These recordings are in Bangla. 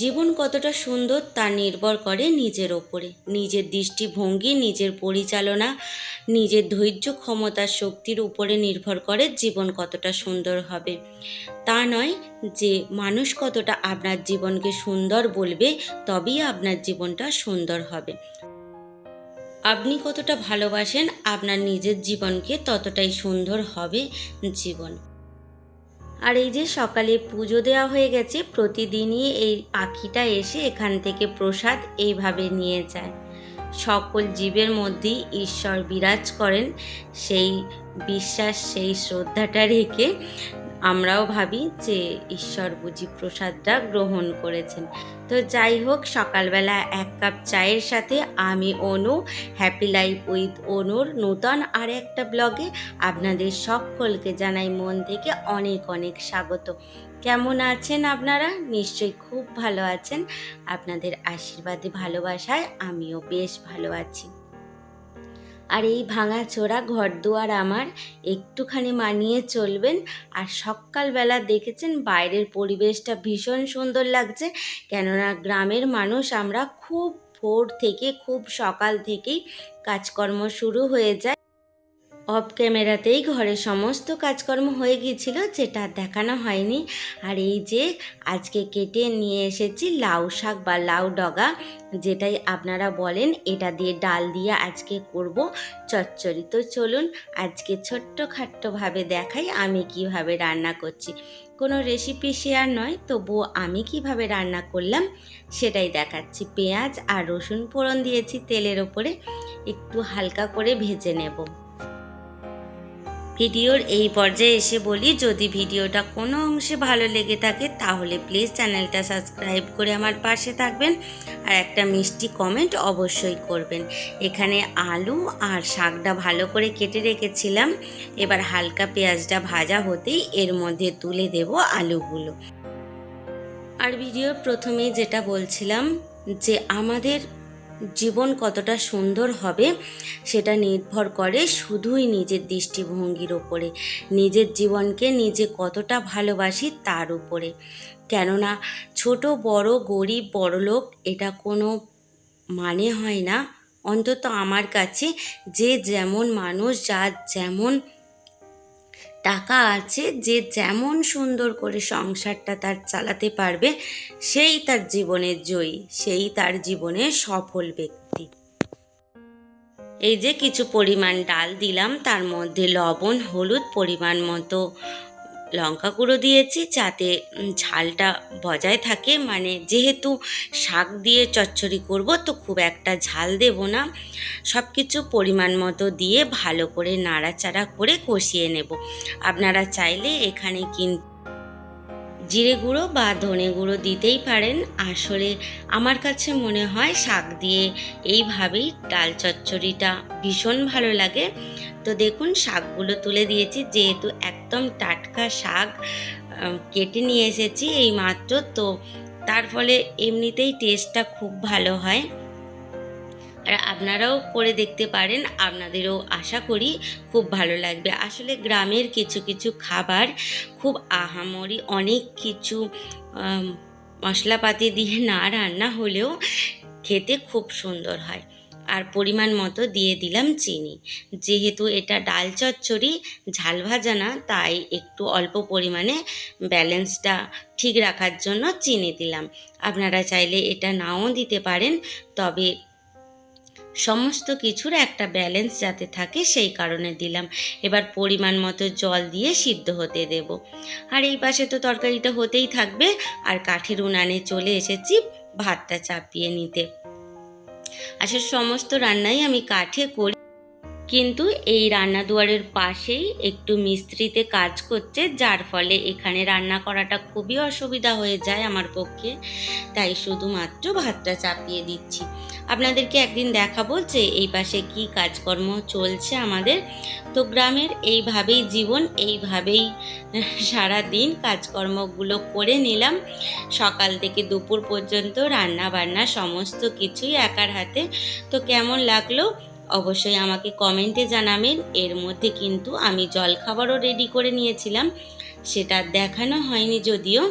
জীবন কতটা সুন্দর তা নির্ভর করে নিজের ওপরে। নিজের দৃষ্টিভঙ্গি, নিজের পরিচালনা, নিজের ধৈর্য, ক্ষমতার শক্তির উপরে নির্ভর করে জীবন কতটা সুন্দর হবে। তা নয় যে মানুষ কতটা আপনার জীবনকে সুন্দর বলবে, তবেই আপনার জীবনটা সুন্দর হবে। আপনি কতটা ভালোবাসেন, আপনার নিজের জীবনকে ততটাই সুন্দর হবে জীবন। আর এই যে সকালে পুজো দেওয়া হয়ে গেছে, প্রতিদিনই এই পাখিটা এসে এখান থেকে প্রসাদ এইভাবে নিয়ে যায়। সকল জীবের মধ্যেই ঈশ্বর বিরাজ করেন, সেই বিশ্বাস, সেই শ্রদ্ধাটা রেখে আমরাও ভাবি যে ঈশ্বর বুঝি প্রসাদটা গ্রহণ করেছেন। তো যাই হোক, সকালবেলা এক কাপ চায়ের সাথে আমি, অনু হ্যাপি লাইফ উইথ অনুর, নূতন আর একটা ব্লগে আপনাদের সকলকে জানাই মন থেকে অনেক অনেক স্বাগত। কেমন আছেন আপনারা? নিশ্চয়ই খুব ভালো আছেন। আপনাদের আশীর্বাদে, ভালোবাসায় আমিও বেশ ভালো আছি। আর এই ভাঙা চোরা ঘর দুয়ার আমার একটুখানি মানিয়ে চলবেন। আর সকালবেলা দেখেছেন বাইরের পরিবেশটা ভীষণ সুন্দর লাগছে, কেননা গ্রামের মানুষ আমরা খুব ভোর থেকে, খুব সকাল থেকেই কাজকর্ম শুরু হয়ে যায়। অফ ক্যামেরাতেই ঘরে সমস্ত কাজকর্ম হয়ে গিয়েছিল, যেটা দেখানো হয়নি। আর এই যে আজকে কেটে নিয়ে এসেছি লাউ শাক বা লাউ ডগা, যেটাই আপনারা বলেন, এটা দিয়ে ডাল দিয়ে আজকে করব চচ্চড়ি। তো চলুন আজকে ছোট্ট খাট্টভাবে দেখাই আমি কীভাবে রান্না করছি। কোনো রেসিপি শেয়ার নয়, তবুও আমি কীভাবে রান্না করলাম সেটাই দেখাচ্ছি। পেঁয়াজ আর রসুন ফোড়ন দিয়েছি তেলের ওপরে, একটু হালকা করে ভেজে নেব। ভিডিওর এই পর্যায়ে এসে বলি, যদি ভিডিওটা কোনো অংশে ভালো লেগে থাকে, তাহলে প্লিজ চ্যানেলটা সাবস্ক্রাইব করে আমার পাশে থাকবেন আর একটা মিষ্টি কমেন্ট অবশ্যই করবেন। এখানে আলু আর শাকটা ভালো করে কেটে রেখেছিলাম। এবার হালকা পেঁয়াজটা ভাজা হতেই এর মধ্যে তুলে দেব আলুগুলো। আর ভিডিওর প্রথমেই যেটা বলছিলাম যে আমাদের জীবন কতটা সুন্দর হবে সেটা নির্ভর করে শুধুই নিজের দৃষ্টিভঙ্গির ওপরে নিজের জীবনকে নিজে কতটা ভালোবাসি তার উপরে। কেননা ছোট, বড়, গরিব বড়লোক এটা কোনো মানে হয় না। অন্তত আমার কাছে যে যেমন মানুষ, যার যেমন টাকা আছে যে যেমন সুন্দর করে সংসারটা তার চালাতে পারবে, সেই তার জীবনের জয়ী, সেই তার জীবনে সফল ব্যক্তি। এই যে কিছু পরিমাণ ডাল দিলাম, তার মধ্যে লবণ, হলুদ পরিমাণ মতো লঙ্কা গুঁড়ো দিয়েছি যাতে ঝালটা বজায় থাকে। মানে যেহেতু শাক দিয়ে চচ্চড়ি করব, তো খুব একটা ঝাল দেব না। সব কিছু পরিমাণ মতো দিয়ে ভালো করে নাড়াচাড়া করে কষিয়ে নেব। আপনারা চাইলে এখানে কিন্তু জিরে গুঁড়ো বা ধনে গুঁড়ো দিতেই পারেন। আসলে আমার কাছে মনে হয় শাক দিয়ে এইভাবেই ডাল চচ্চড়িটা ভীষণ ভালো লাগে। তো দেখুন, শাকগুলো তুলে দিয়েছি। যেহেতু একদম টাটকা শাক কেটে নিয়ে এসেছি এই মাত্র তো তার ফলে এমনিতেই টেস্টটা খুব ভালো হয়। আর আপনারাও করে দেখতে পারেন, আপনাদেরও আশা করি খুব ভালো লাগবে। আসলে গ্রামের কিছু কিছু খাবার খুব আহামরি অনেক কিছু মশলাপাতি দিয়ে না রান্না হলেও খেতে খুব সুন্দর হয়। আর পরিমাণ মতো দিয়ে দিলাম চিনি। যেহেতু এটা ডাল চচ্চড়ি, ঝাল ভাজা না, তাই একটু অল্প পরিমাণে ব্যালেন্সটা ঠিক রাখার জন্য চিনি দিলাম। আপনারা চাইলে এটা নাও দিতে পারেন, তবে সমস্ত কিছুর একটা ব্যালেন্স যাতে থাকে সেই কারণে দিলাম। এবার পরিমাণ মতো জল দিয়ে সিদ্ধ হতে দেব। আর এই পাশে তো তরকারিটা হতেই থাকবে, আর কাঠের উনানে চলে এসেছি ভাতটা চাপিয়ে নিতে। আসলে সমস্ত রান্নাই আমি কাঠে করি। কিন্তু এই রান্না দুয়ারের পাশেই একটু মিস্ত্রিতে কাজ করছে, যার ফলে এখানে রান্না করাটা খুবই অসুবিধা হয়ে যায় আমার পক্ষে। তাই শুধুমাত্র ভাতটা চাপিয়ে দিচ্ছি। আপনাদেরকে একদিন দেখাবো যে এই পাশে কি কাজকর্ম চলছে আমাদের। তো গ্রামের এইভাবেই জীবন, এইভাবেই সারা দিন কাজকর্মগুলো করে নিলাম। সকাল থেকে দুপুর পর্যন্ত রান্না বান্না সমস্ত কিছুই একার হাতে। তো কেমন লাগল? অবশ্যই আমাকে কমেন্টে জানাবেন। এর মধ্যে কিন্তু আমি জলখাবারও রেডি করে নিয়েছিলাম। সেটা দেখানো হয়নি যদিও।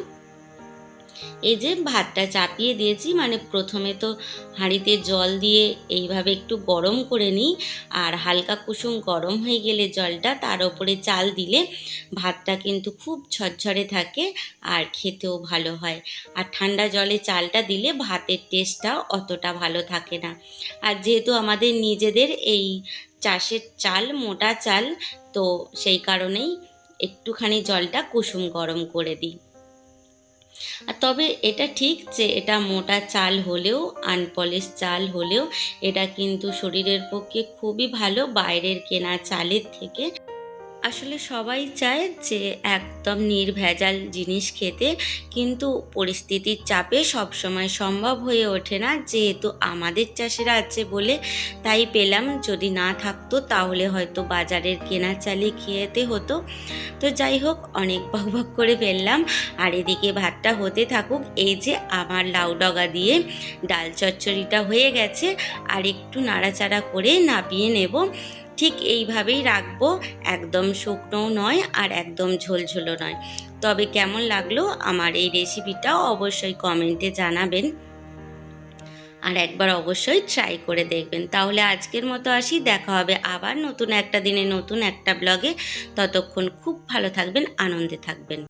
এই যে ভাতটা চাপিয়ে দিয়েছি মানে প্রথমে তো হাঁড়িতে জল দিয়ে এইভাবে একটু গরম করে নিই, আর হালকা কুসুম গরম হয়ে গেলে জলটা তার ওপরে চাল দিলে ভাতটা কিন্তু খুব ঝরঝরে থাকে আর খেতেও ভালো হয়। আর ঠান্ডা জলে চালটা দিলে ভাতের টেস্টটা অতটা ভালো থাকে না। আর যেহেতু আমাদের নিজেদের এই চাষের চাল, মোটা চাল, তো সেই কারণেই একটুখানি জলটা কুসুম গরম করে দিই। তবে এটা ঠিক যে এটা মোটা চাল হলেও আনপলিশ চাল হলেও, এটা কিন্তু শরীরের পক্ষে খুবই ভালো, বাইরের কেনা চালের থেকে আসলে সবাই চায় যে একদম নির্ভেজাল জিনিস খেতে, কিন্তু পরিস্থিতির চাপে সবসময় সম্ভব হয়ে ওঠে না। যেহেতু আমাদের চাষিরা আছে বলে তাই পেলাম, যদি না থাকতো তাহলে হয়তো বাজারের কেনা চালে খেতে হতো। তো যাই হোক, অনেক বকবক করে ফেললাম। আর এদিকে ভাতটা হতে থাকুক, এই যে আমার লাউ ডগা দিয়ে ডাল চচ্চড়িটা হয়ে গেছে। আর একটু নাড়াচাড়া করে নাবিয়ে নেব। ঠিক এইভাবেই রাখব। একদম শুকনোও নয় আর একদম ঝোলঝোলও নয়। তবে কেমন লাগল আমার এই রেসিপিটা অবশ্যই কমেন্টে জানাবেন। আর একবার অবশ্যই ট্রাই করে দেখবেন। তাহলে আজকের মতো আসি। দেখা হবে আবার নতুন একটা দিনে নতুন একটা ব্লগে ততক্ষণ খুব ভালো থাকবেন, আনন্দে থাকবেন।